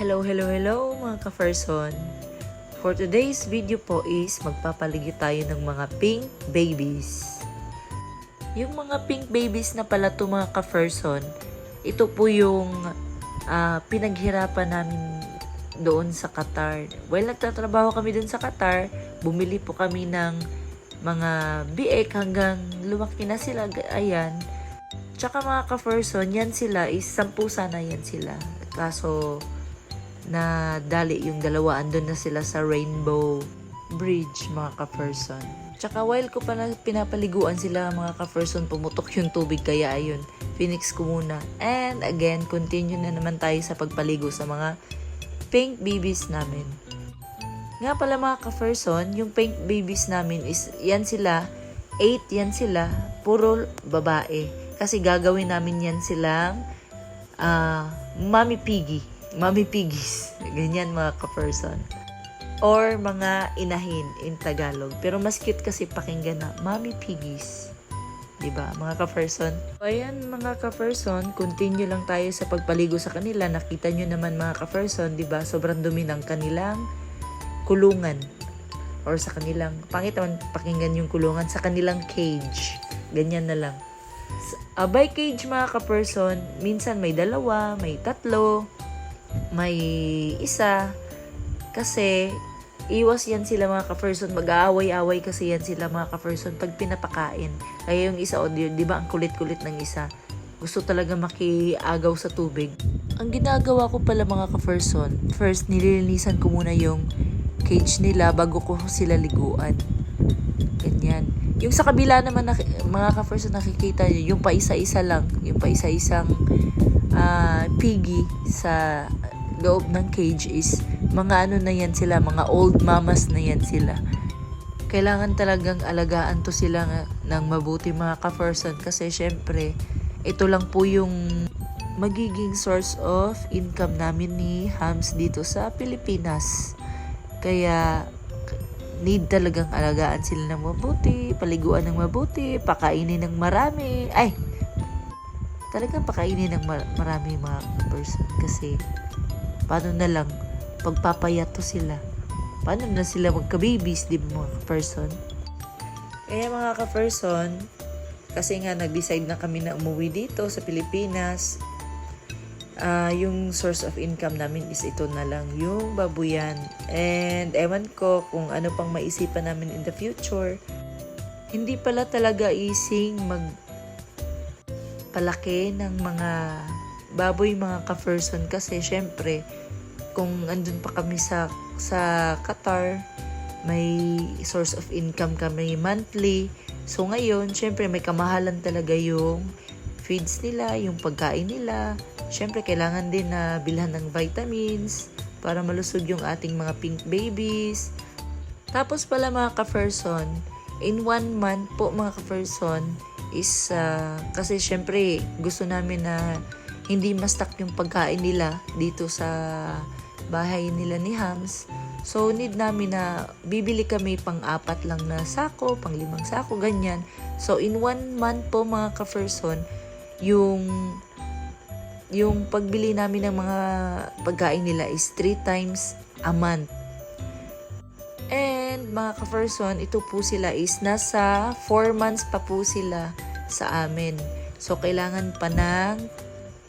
Hello, hello, hello mga ka-person. For today's video po is magpapaligid tayo ng mga pink babies. Yung mga pink babies na pala to mga ka-person, ito po yung ah, pinaghirapan namin doon sa Qatar. Well, nagtatrabaho kami doon sa Qatar, bumili po kami ng mga biek hanggang lumaki na sila. Ayan. Tsaka mga ka-person, yan sila is sampu sana yan sila. Kaso, na dali yung dalawa, andun na sila sa Rainbow Bridge, mga ka-person. Tsaka while ko pala pinapaliguan sila, mga ka-person, pumutok yung tubig, kaya ayun, Phoenix ko muna. And again, continue na naman tayo sa pagpaligo sa mga pink babies namin. Nga pala mga ka-person, yung pink babies namin is, yan sila, 8 yan sila, puro babae. Kasi gagawin namin yan silang ah mommy piggy. Mommy piggies. Ganyan mga ka-person. Or mga inahin in Tagalog. Pero mas cute kasi pakinggan na, mommy piggies. 'Di ba mga ka-person? So, ayan mga ka-person, continue lang tayo sa pagpaligo sa kanila. Nakita nyo naman mga ka-person, 'di ba? Sobrang dumi ng kanilang kulungan or sa kanilang, pangit naman pakinggan yung kulungan, sa kanilang cage. Ganyan na lang. Ah, by cage mga ka-person, minsan may dalawa, may tatlo, may isa. Kasi, iwas yan sila mga ka-person. Mag-aaway-away kasi yan sila mga ka-person pag pinapakain. Kaya yung isa, o, di, ba, ang kulit-kulit ng isa. Gusto talaga makiagaw sa tubig. Ang ginagawa ko pala mga ka-person, first, nililinisan ko muna yung cage nila bago ko sila liguan. Ganyan. Yung sa kabila naman, na, mga ka-first na nakikita nyo, yung pa isa-isa lang, yung pa ah, piggy sa loob ng cage is mga ano na yan sila, mga old mamas na yan sila. Kailangan talagang alagaan to sila ng mabuti mga ka-person kasi syempre, ito lang po yung magiging source of income namin ni Hams dito sa Pilipinas. Kaya need talagang alagaan sila ng mabuti, paliguan ng mabuti, pakainin ng marami. Ay, talagang pakainin ng mar- marami mga person kasi paano na lang pagpapayat to sila. Paano na sila magka-babies, di ba mga person? Kaya mga ka-person, kasi nga nag-decide na kami na umuwi dito sa Pilipinas, ah yung source of income namin is ito na lang, yung babuyan. And ewan ko kung ano pang maisipan namin in the future. Hindi pala talaga easy mag palaki ng mga baboy mga ka-person kasi syempre kung andun pa kami sa sa Qatar may source of income kami monthly. So ngayon syempre may kamahalan talaga yung feeds nila yung pagkain nila. Syempre kailangan din na bilhan ng vitamins para malusog yung ating mga pink babies. Tapos pala mga ka-person in one month po mga ka-person is ah, kasi syempre gusto namin na hindi mastak yung pagkain nila dito sa bahay nila ni Hams. So, need namin na bibili kami pang apat lang na sako, pang limang sako, ganyan. So, in one month po mga ka-person, yung yung pagbili namin ng mga pagkain nila is three times a month. And mga ka-person, ito po sila is nasa 4 months pa po sila sa amin. So, kailangan pa ng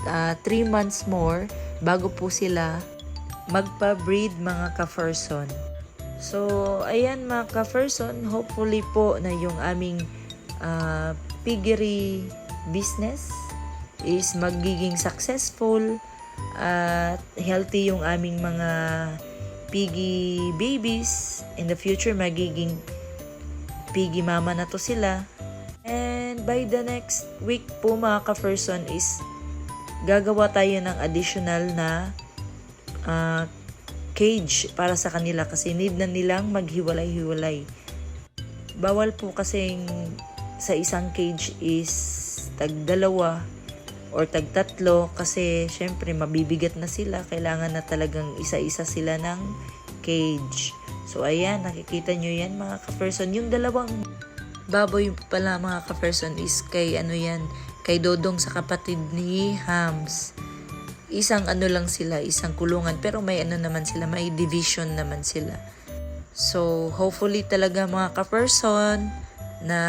3 months more bago po sila magpa-breed mga ka-person. So, ayan mga ka-person, hopefully po na yung aming ah, piggery business is magiging successful at healthy yung aming mga piggy babies. In the future, magiging piggy mama na to sila. And by the next week po mga ka-person is gagawa tayo ng additional na ah, cage para sa kanila kasi need na nilang maghiwalay-hiwalay. Bawal po kasing sa isang cage is tag dalawa or tag tatlo kasi syempre mabibigat na sila. Kailangan na talagang isa-isa sila ng cage. So ayan, nakikita nyo yan mga ka-person. Yung dalawang baboy pala mga ka-person is kay ano yan, kay Dodong sa kapatid ni Hams. isang ano lang sila, isang kulungan. Pero may ano naman sila, may division naman sila. So, hopefully talaga mga ka-person na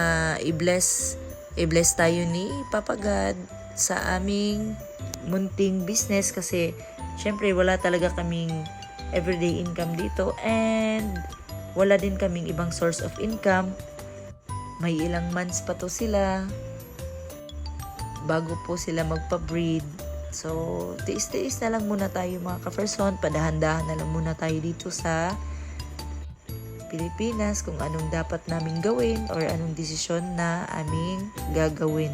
i-bless, i-bless tayo ni Papa God sa aming munting business kasi syempre wala talaga kaming everyday income dito and wala din kaming ibang source of income. May ilang months pa to sila bago po sila magpa-breed. So, tiis-tiis na lang muna tayo mga ka-person. Padahan-dahan na lang muna tayo dito sa Pilipinas kung anong dapat naming gawin or anong desisyon na aming gagawin.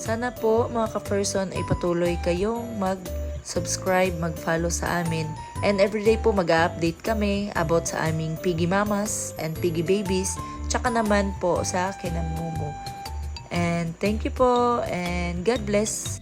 Sana po mga ka-person ay patuloy kayong mag-subscribe, mag-follow sa amin. And everyday po mag-update kami about sa aming piggy mamas and piggy babies. Tsaka naman po sa akin ang mumu. And thank you po and God bless.